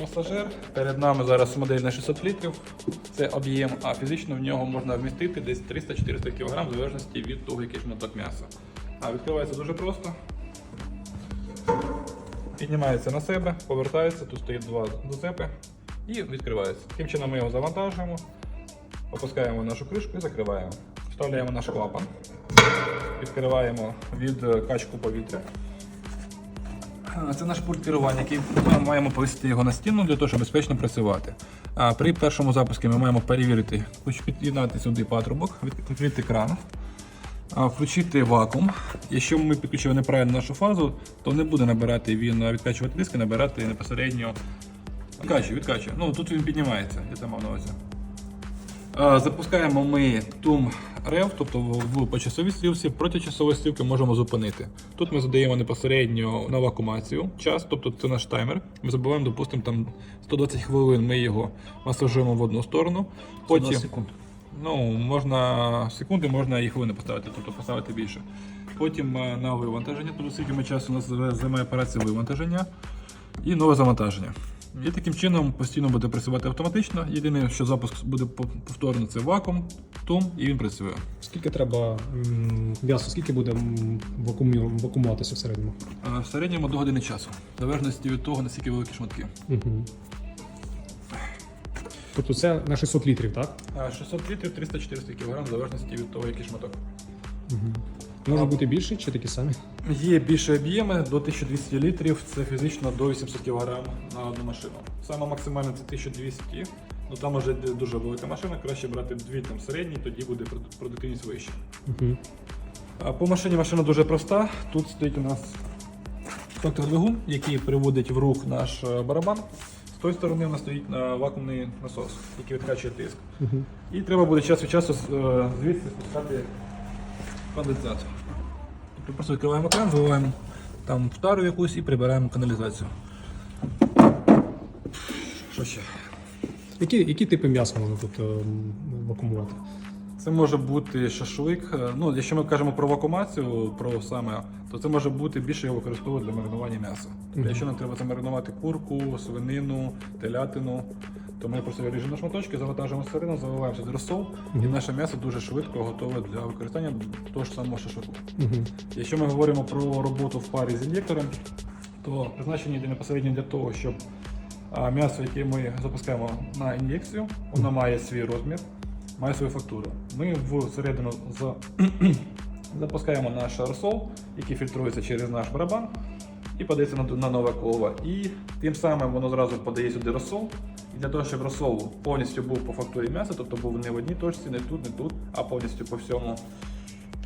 Масажер. Перед нами зараз модель на 600 літрів. Це об'єм, а фізично в нього можна вмістити десь 300-400 кг в залежності від того, який шматок м'яса. А відкривається дуже просто. Піднімається на себе, повертається, тут стоїть два дозепи і відкривається. Таким чином ми його завантажуємо, опускаємо нашу кришку і закриваємо. Вставляємо наш клапан, відкриваємо від е, качку повітря. Це наш пульт керування, який ми маємо повісити його на стіну для того, щоб безпечно працювати. А при першому запуску ми маємо перевірити, під'єднати сюди патрубок, від- відкрити кран, включити вакуум. Якщо ми підключили неправильно нашу фазу, то не буде набирати він а, відкачувати диски, набирати безпосередньо відкачує, відкачує. Ну тут він піднімається, я там мав на увазі. Запускаємо ми TUM REV, тобто в в почасовій стрілці, проти часової стрілки можемо зупинити. Тут ми задаємо непосередньо на вакуумацію час, тобто це наш таймер. Ми забуваємо, допустимо, там 120 хвилин ми його масажуємо в одну сторону. Потім, секунд. Ну, можна секунди, можна і хвилини поставити, тобто поставити більше. Потім е, на вивантаження, тобто скільки ми часу у нас займає операція вивантаження і нове завантаження. І таким чином постійно буде працювати автоматично. Єдине, що запуск буде пов- повторно, це вакуум, тум, і він працює. Скільки треба м'ясо, скільки буде вакуумі- вакуумуватися в середньому? В середньому до години часу, в залежності від того, наскільки великі шматки. Угу. Тобто це на 600 літрів, так? 600 літрів 300-400 кг, в залежності від того, який шматок. Угу. Може бути більше чи такі самі? Є більше об'єми до 1200 літрів, це фізично до 800 кг на одну машину. Саме максимальне це 1200, ну там вже дуже велика машина, краще брати дві там середні, тоді буде продуктивність вища. Угу. А По машині машина дуже проста. Тут стоїть у нас фактор двигун, який приводить в рух наш е, барабан. З тої сторони у нас стоїть е, вакуумний насос, який відкачує тиск. Угу. І треба буде час від часу е, звідси спускати конденсат. Тобто просто відкриваємо кран, заливаємо там втару якусь і прибираємо каналізацію. Що ще? Які, які типи м'яса можна тут ем, вакуумувати? Це може бути шашлик. Е, Ну, якщо ми кажемо про вакуумацію, про саме, то це може бути більше його використовувати для маринування м'яса. Тобто, якщо нам треба замаринувати курку, свинину, телятину, то ми просто ріжемо на шматочки, завантажуємо сирину, заливаємо сюди розсол, і наше м'ясо дуже швидко готове для використання того ж самого шашлику. Якщо ми говоримо про роботу в парі з ін'єктором, то призначені йде непосередньо для того, щоб м'ясо, яке ми запускаємо на ін'єкцію, воно має свій розмір, має свою фактуру. Ми всередину за... запускаємо наш розсол, який фільтрується через наш барабан і подається на, на нове коло. І тим самим воно зразу подає сюди розсол. І для того, щоб розсол повністю був по фактурі м'яса, тобто був не в одній точці, не тут, не тут, а повністю по всьому,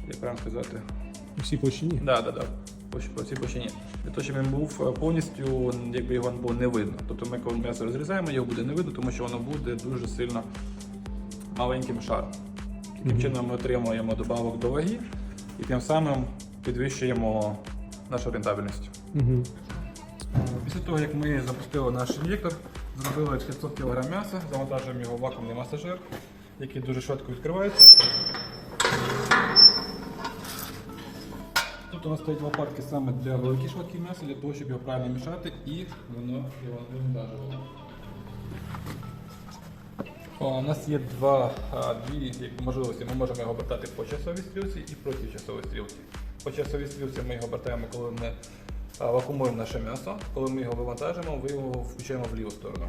як правильно сказати, Всі площині? Да, да, да. По, по цій площині. Для того, щоб він був е, повністю, якби його було не видно. Тобто ми коли м'ясо розрізаємо, його буде не видно, тому що воно буде дуже сильно маленьким шаром. Таким чином ми отримуємо добавок до ваги і тим самим підвищуємо нашу рентабельність. Угу. Після того, як ми запустили наш ін'єктор, зробили 500 кг м'яса, завантажуємо його в вакуумний масажер, який дуже швидко відкривається. Тут у нас стоять лопатки саме для великих шматків м'яса, для того, щоб його правильно мішати і воно його вивантажувало. О, У нас є два, дві можливості. Ми можемо його обертати по часовій стрілці і проти часової стрілки. По часовій стрілці ми його обертаємо, коли ми вакуумуємо наше м'ясо. Коли ми його вивантажимо, ми його включаємо в ліву сторону.